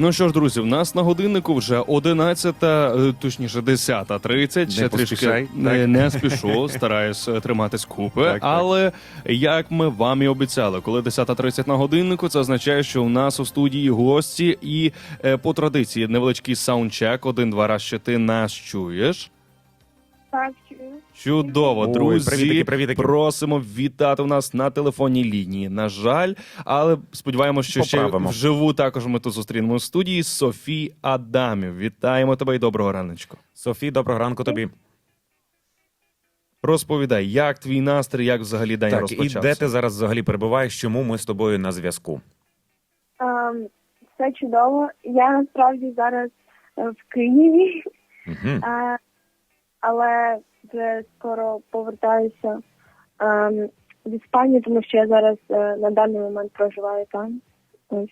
Ну що ж, друзі, в нас на годиннику вже 11, е, точніше 10.30. Ще трішки поспішай, не, не спішу, стараюсь е, триматись купи. Так, так. Але як ми вам і обіцяли, коли 10.30 на годиннику, це означає, що у нас у студії гості, і е, по традиції невеличкий саундчек. Один-два раз ще ти нас чуєш. Так, чую. Чудово, Ой, друзі. привітики, привітики. Просимо вітати у нас на телефонній лінії. На жаль, але сподіваємося, що Поправимо. ще вживу також ми тут зустрінемо в студії Софії Адамів. Вітаємо тебе і доброго раночку. Софі, доброго ранку тобі. Розповідай, як твій настрій, як взагалі день Так, і де ти зараз взагалі перебуваєш? Чому ми з тобою на зв'язку? Ем, все чудово. Я насправді зараз е, в Києві, Угу. е, але вже скоро повертаюся ем, в Іспанію, тому що я зараз е, на даний момент проживаю там. Ось.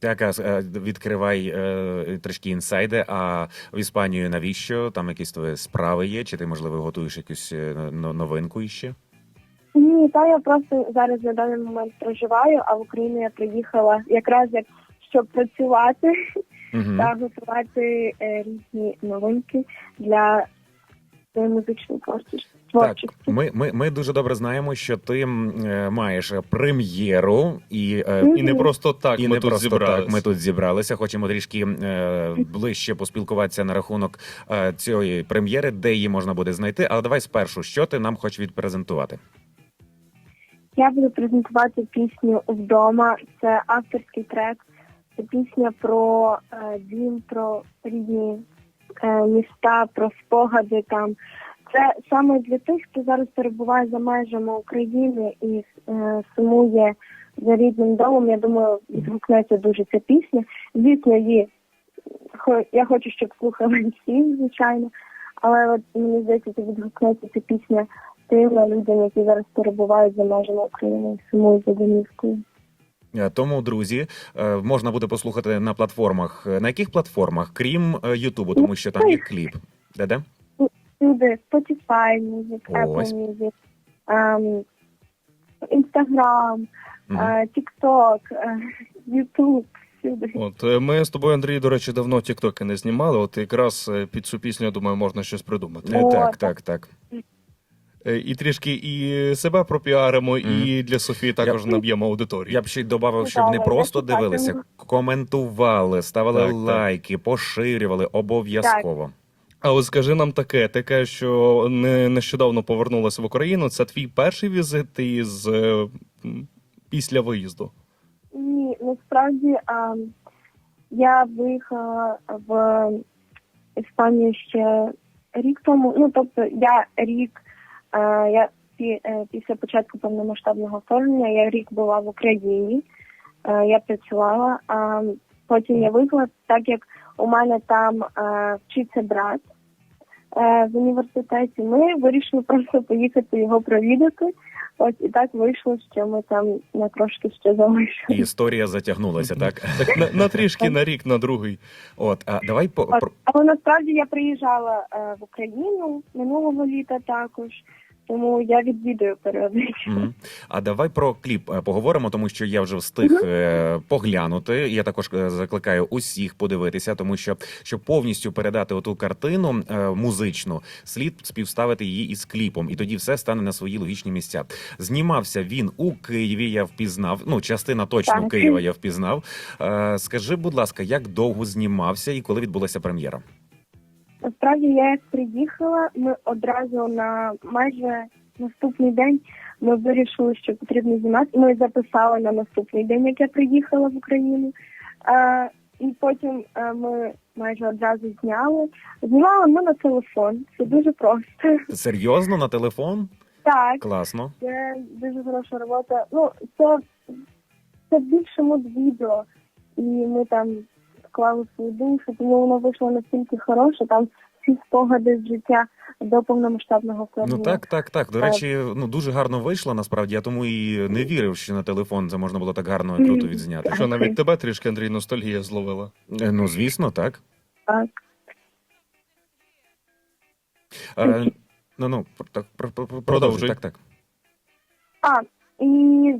Так, а, е, відкривай е, трішки інсайди. А в Іспанію навіщо? Там якісь твої справи є? Чи ти, можливо, готуєш якусь е, но- новинку іще? Ні, та я просто зараз на даний момент проживаю, а в Україну я приїхала якраз як щоб працювати Угу. та готувати е, різні новинки для своєї музичної творчості. Так, ми, ми, ми дуже добре знаємо, що ти е, маєш прем'єру і. е. І не просто так І ми не тут просто так ми тут зібралися. Хочемо трішки е, ближче поспілкуватися на рахунок е, цієї прем'єри, де її можна буде знайти. Але давай спершу, що ти нам хочеш відпрезентувати? Я буду презентувати пісню вдома. Це авторський трек. Це пісня про е, дім, про різні е, міста, про спогади там. Це саме для тих, хто зараз перебуває за межами України і е, сумує за рідним домом. Я думаю, відгукнеться дуже ця пісня. Звісно, її я хочу, щоб слухали всі, звичайно. Але от мені здається, це відгукнеться ця пісня тим людям, які зараз перебувають за межами України і сумують за домівкою. Е, Тому, друзі, е, можна буде послухати на платформах. Е, На яких платформах, крім Ютубу, тому що там є кліп. Де-де? Люди Spotify Music, Apple Music, ем, Instagram, TikTok, YouTube. От ми з тобою, Андрій, до речі, давно тіктоки не знімали. От якраз під цю пісню, я думаю, можна щось придумати. О, Так, так. так, так. І трішки і себе пропіаримо, і для Софії також Я- наб'ємо аудиторію. Я б ще й додав, щоб не просто дивилися, коментували, ставили Так, так. лайки, поширювали обов'язково. А от скажи нам таке, ти кажеш, що не нещодавно повернулася в Україну. Це твій перший візит із е, після виїзду. Ні, насправді ем, я виїхала в Іспанію ще рік тому. Ну тобто я рік, е, я е, після початку повномасштабного вторгнення я рік була в Україні. Е, я працювала, а потім я виїхала, так як у мене там е, вчиться брат в університеті. Ми вирішили просто поїхати його провідати. Ось і так вийшло, що ми там на трошки ще І історія затягнулася, так? Так на, на трішки, на рік, на другий. От, а давай по От, про- але насправді я приїжджала е, в Україну минулого літа також, тому я відвідую періодично. Мгм. А давай про кліп е, поговоримо, тому що я вже встиг е, поглянути. Я також е, закликаю усіх подивитися, тому що щоб повністю передати оту картину е, музичну, слід співставити її із кліпом, і тоді все стане на свої логічні місця. Знімався він у Києві. Я впізнав. Ну, частина точно Так. Києва я впізнав. Е, скажи, будь ласка, як довго знімався і коли відбулася прем'єра? Насправді я як приїхала, ми одразу на майже наступний день ми вирішили, що потрібно знімати. Ми записали на наступний день, як я приїхала в Україну. Е, і потім е, ми майже одразу зняли. Знімали ми на телефон. Це дуже просто. Серйозно на телефон? Так. Класно. Це дуже хороша робота. Ну, це, це більше мод відео. І ми там вклали свою душу, тому воно вийшло настільки хороше. Там всі спогади з життя до повномасштабного вторгнення. Ну так, так, так. До речі, ну дуже гарно вийшло насправді. Я тому і не вірив, що на телефон це можна було так гарно і круто відзняти. Що навіть тебе трішки, Андрій, ностальгія зловила. Е, Ну звісно, так. Так. Е, Ну ну так, пр- пр- пр- Продовжуй. продовжуй. Так, так. А, і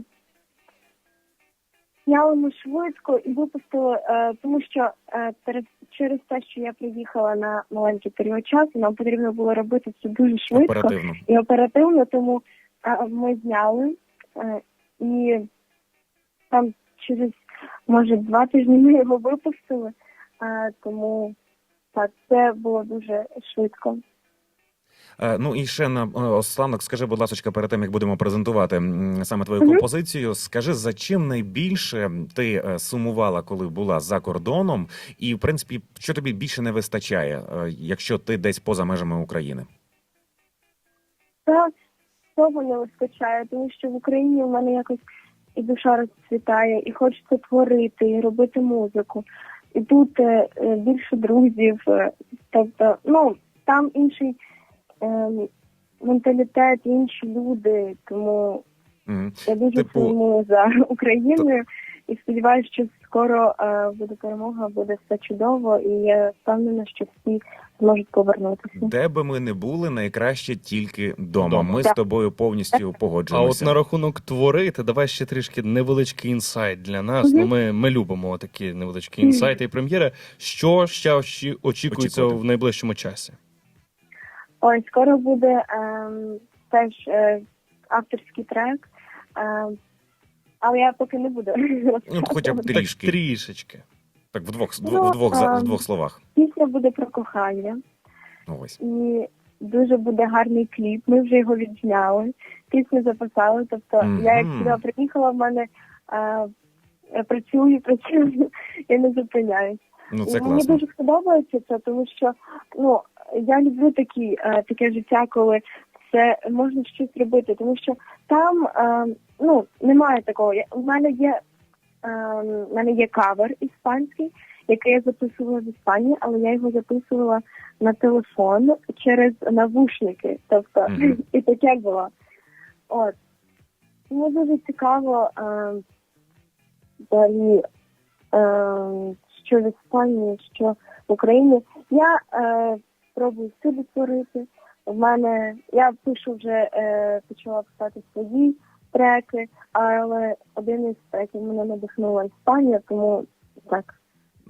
зняли ми швидко і випустили, е, тому що е, перед через те, що я приїхала на маленький період часу, нам потрібно було робити це дуже швидко Оперативно. і оперативно, тому е, ми зняли е, і там через може два тижні ми його випустили, е, тому так це було дуже швидко. Е, Ну і ще на е, останок, скажи, будь ласка, перед тим як будемо презентувати саме твою композицію, скажи, за чим найбільше ти е, сумувала, коли була за кордоном, і в принципі, що тобі більше не вистачає, якщо ти десь поза межами України? Та цього не вистачає, тому що в Україні в мене якось і душа розцвітає, і хочеться творити, і робити музику. І тут більше друзів, тобто, ну там інший менталітет, інші люди, тому Мгм. я дуже Типу- сумую за Україною і сподіваюся, що скоро е, буде перемога, буде все чудово, і я впевнена, що всі зможуть повернутися. Де би ми не були, найкраще тільки вдома. Ми з тобою повністю А от на рахунок творити, давай ще трішки невеличкий інсайт для нас. Мгм. Ну, ми, ми любимо такі невеличкі інсайти і прем'єри. Що ще очікується Очікувати. в найближчому часі? Ой, скоро буде ем, теж е, авторський трек, ем, але я поки не буду. Ну, хоча б трішки. Так, трішечки. Так, в двох, Ну, в двох, за- в ем, двох словах. Пісня буде про кохання Ну, ось. і дуже буде гарний кліп. Ми вже його відзняли, пісню записали. Тобто я як Мгм. сюди приїхала, в мене е, я працюю, працюю, я не зупиняюсь. Ну, це І Мені класно. дуже подобається це, тому що ну я люблю такі е, таке життя, коли це можна щось робити, тому що там е, ну немає такого. У мене є е, у мене є кавер іспанський, який я записувала в Іспанії, але я його записувала на телефон через навушники. Тобто Мгм. і таке було. От мені дуже цікаво е, далі, е, що в Іспанії, що в Україні. Я е, пробую всюди творити. У мене я пишу вже е, почала писати свої треки, але один із треків мене надихнула Іспанія, тому так.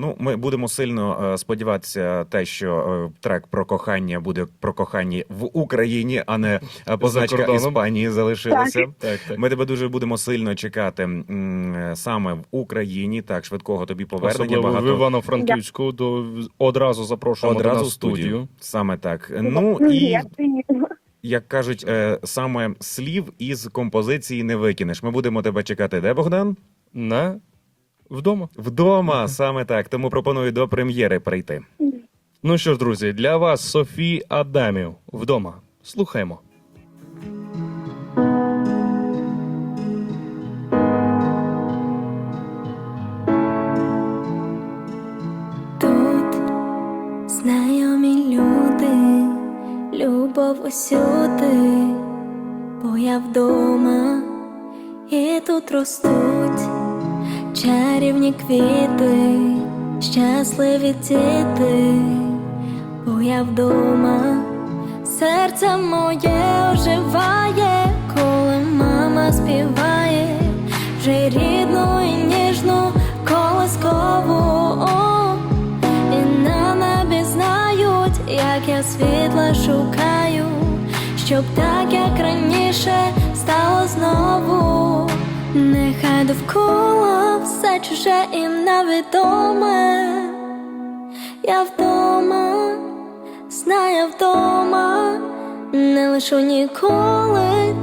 Ну, ми будемо сильно е, сподіватися, те, що е, трек про кохання буде про кохання в Україні, а не е, позначка кордоном. Іспанії залишилася. Так, так. Ми тебе дуже будемо сильно чекати саме в Україні. Так, швидкого тобі повернення. Особливо в Івано-Франківську, до одразу запрошуємо до одразу нас студію. студію. Саме так. Ну і як кажуть, саме слів із композиції не викинеш. Ми будемо тебе чекати. Де Богдан? На вдома. Вдома, саме так. Тому пропоную до прем'єри прийти. Ну що ж, друзі, для вас Софій Адамів вдома. Слухаємо. Тут знайомі люди, любов усюди, бо я вдома, і тут ростуть чарівні квіти, щасливі діти, бо я вдома, серце моє оживає, коли мама співає, вже рідну і ніжну колоскову. О, і на небі знають, як я світла шукаю, щоб так, як раніше, стало знову. Нехай довкола все чуже і невідоме. Я вдома, знаю вдома, не лишу ніколи,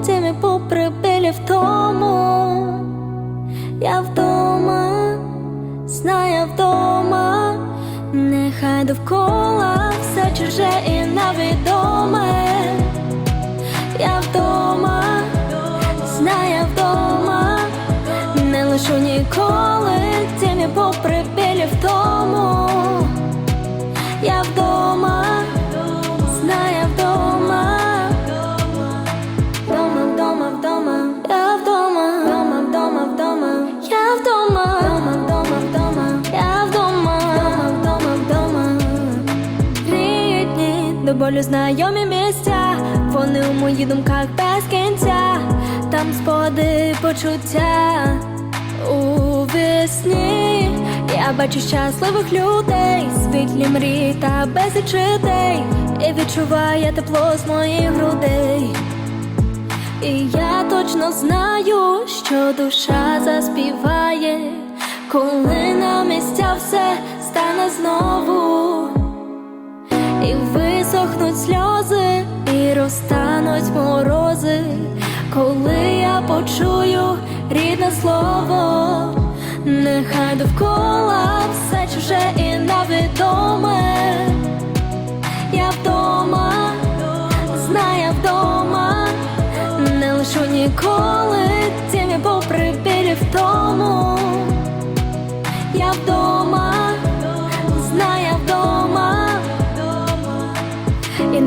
Рідні, знайомі місця, вони у моїх думках без кінця, там споди почуття у весні. Я бачу щасливих людей, світлі мрії та безліч І відчуваю тепло з моїх грудей. І я точно знаю, що душа заспіває, коли на місця все стане висохнуть сльози, і розтануть морози, коли я почую рідне слово, нехай довкола все чуже і невідоме. Я вдома, знаю я вдома, не лишу ніколи тім'я попри білі втому. Я вдома,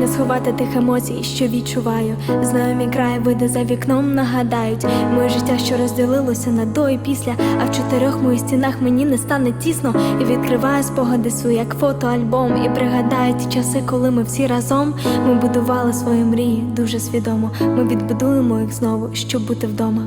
не сховати тих емоцій, що відчуваю. Знаю, мій край види за вікном нагадають моє життя, що розділилося на до і після. А в чотирьох моїх стінах мені не стане тісно. І відкриваю спогади свої, як фотоальбом. І пригадаю ті часи, коли ми всі разом ми будували свої мрії дуже свідомо. Ми відбудуємо їх знову, щоб бути вдома.